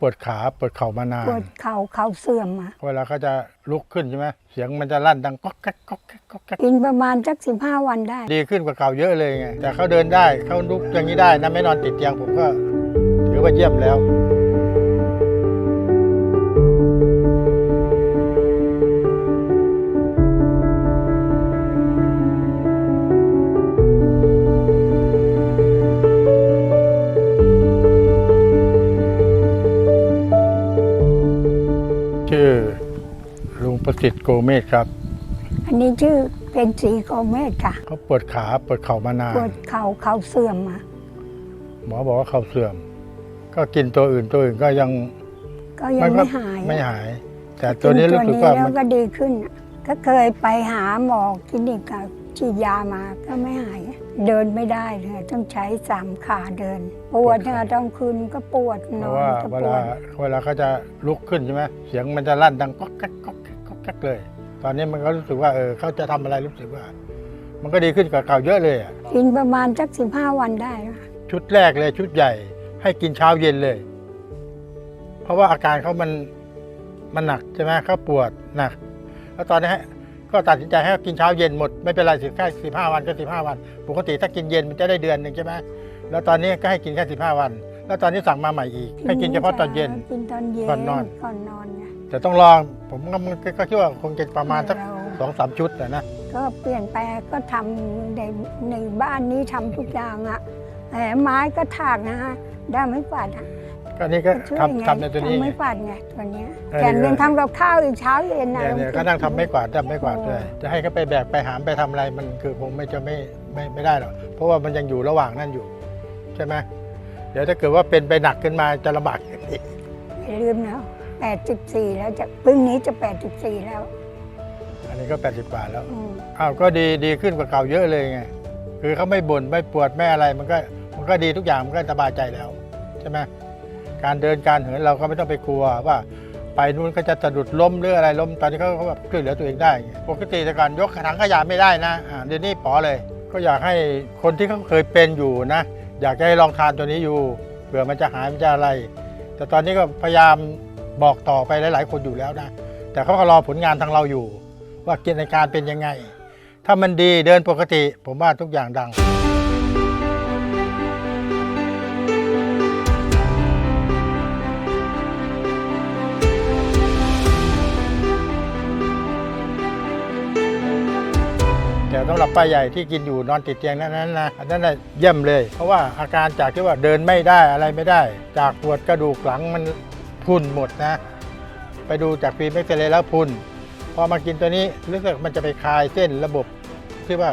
ปวดขาปวดเข่ามานานปวดเข่าเข่าเสื่อมอะเวลาเขาจะลุกขึ้นใช่ไหมเสียงมันจะลั่นดังก๊อกแก๊กก๊อกแก๊กก๊อกแก๊กกินประมาณสักสิบห้าวันได้ ดีขึ้นกว่าเก่าเยอะเลยไงแต่เขาเดินได้เขาลุกอย่างนี้ได้นะไม่นอนติดเตียงผมก็ถือว่าเยี่ยมแล้ว ลุงประสิทธิ์โกเมศครับ อันนี้ชื่อเป็นสีโกเมศค่ะเขาปวดขาปวดเข่ามานานปวดเข่าเข่าเสื่อมอะหมอบอกว่าเข่าเสื่อม ก็กินตัวอื่นตัวอื่นก็ยังก็ยังก็ไม่หายไม่หาย แต่ตัวนี้รู้สึกว่าแล้มัวนก็ดีขึ้นอะก็เคยไปหาหมอคลินิกอะ ฉีดยามาก็ไม่หาย เดินไม่ได้เลยต้องใช้สามขาเดิน ปวดเนี่ยต้องคืนก็ปวดเพนอราะนว่าก็เวปวลาดเวลาเขาจะลุกขึ้นใช่ไหมเสียงมันจะลั่นดังก๊อกแก๊กก๊อกแก๊กก๊อกแก๊กเลย ตอนนี้มันก็รู้สึกว่าเออเขาจะทำอะไรรู้สึกว่า มันก็ดีขึ้นกว่าเก่าเยอะเลยอะกินประมาณสักสิบห้าวันได้ค่ะชุดแรกเลยชุดใหญ่ให้กินเช้าเย็นเลย เพราะว่าอาการเขามันมันหนักใช่ไหมเขาปวดหนัก แล้วตอนนี้ให้ ก็ตัดสินใจให้กินเช้าเย็นหมด ไม่เป็นไรสิแค่สิบห้าวันก็สิบห้าวัน ปกติถ้ากินเย็นมันจะได้เดือนหนึ่งใช่ไหมแล้วตอนนี้ก็ให้กินแค่สิบห้าวัน แล้วตอนนี้สั่งมาใหม่อีก ให้กินเฉพาะตอนเย็น กินตอนเย็นก่อนนอน ก่อนนอนไงแต่ต้องลองผมก็ก็ก็คิดว่าคงจะประมาณสักเรสองสามชุดนะนะก็เปลี่ยนแปลงก็ทำในในบ้านนี้ทำทุกอย่างอะแหมไม้ก็ถากนะฮะได้ไม่ปัดอะ ก็นี่ก็ช่วยไงทำทำในตัวนี้ ทำไงไม่ปัดไงตัวเนี้ยเออ แถมยังทำกับข้าวอีกเช้าเย็นนะเนี่ยเนี่ยลองคิดก็นั่งทำไม่กวาดทำไม่กวาดโอ้ด้วยจะให้เขาไปแบกไปหามไปทำอะไรมันคือคงไม่จะไม่ไม่ไม่ได้หรอกเพราะว่ามันยังอยู่ระหว่างนั่นอยู่ ใช่ไหมเดี๋ยวถ้าเกิดว่าเป็นไปหนักขึ้นมาจะลำบากอย่าลืมนะ84 แล้วจะพรุ่งนี้จะ 84 แล้วอันนี้ก็ 80กว่าแล้ว อืมอ้าวก็ดีดีขึ้นกว่าเก่าเยอะเลยไงคือเขาไม่บ่นไม่ปวดไม่อะไรมันก็มันก็ดีทุกอย่างมันก็สบายใจแล้ว ใช่ไหม การเดินการเหินเราก็ไม่ต้องไปกลัวว่าไปนู่นก็จะสะดุดล้มหรืออะไรล้มตอนนี้เขาแบบช่วยเหลือตัวเองได้ ปกติแต่ก่อนยกถังขยะไม่ได้นะเดี๋ยวนี้ป๋อเลย ก็อยากให้คนที่เขาเคยเป็นอยู่นะ อยากให้ลองทานตัวนี้อยู่เผื่อมันจะหายมันจะอะไร แต่ตอนนี้ก็พยายามบอกต่อไปหลาย ๆ คนอยู่แล้วนะ แต่เขาก็รอผลงานทางเราอยู่ ว่ากิจการเป็นยังไง ถ้ามันดีเดินปกติ ผมว่าทุกอย่างดัง แต่สำหรับป้าใหญ่ที่กินอยู่นอนติดเตียงนั้นนะอันนั้นน่ะเยี่ยมเลย เพราะว่าอาการจากที่ว่าเดินไม่ได้อะไรไม่ได้ จากปวดกระดูกหลังมันพรุนหมดนะ ไปดูจากฟิล์มเอ็กซเรย์แล้วพรุนพอมากินตัวนี้รู้สึกมันจะไปคลายเส้นระบบที่ว่า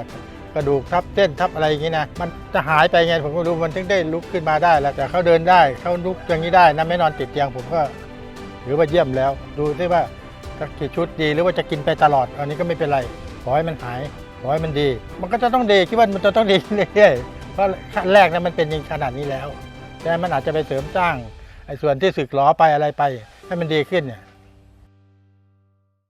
กระดูกทับเส้นทับอะไรอย่างนี้นะมันจะหายไปไงผมก็รู้มันถึงได้ลุกขึ้นมาได้แล้วแต่เขาเดินได้เขาลุกอย่างนี้ได้นะไม่นอนติดเตียงผมก็ถือว่าเยี่ยมแล้ว ดูซิว่าจะกี่ชุดดีหรือว่าจะกินไปตลอด อันนี้ก็ไม่เป็นไร ขอให้มันหาย ขอให้มันดี มันก็จะต้องดีคิดว่ามันจะต้องดีเรื่อยๆเพราะขั้นแรกนะมันเป็นอย่างขนาดนี้แล้ว แต่มันอาจจะไปเสริมสร้างไอ้ส่วนที่สึกล้อไปอะไรไป ให้มันดีขึ้นเนี่ย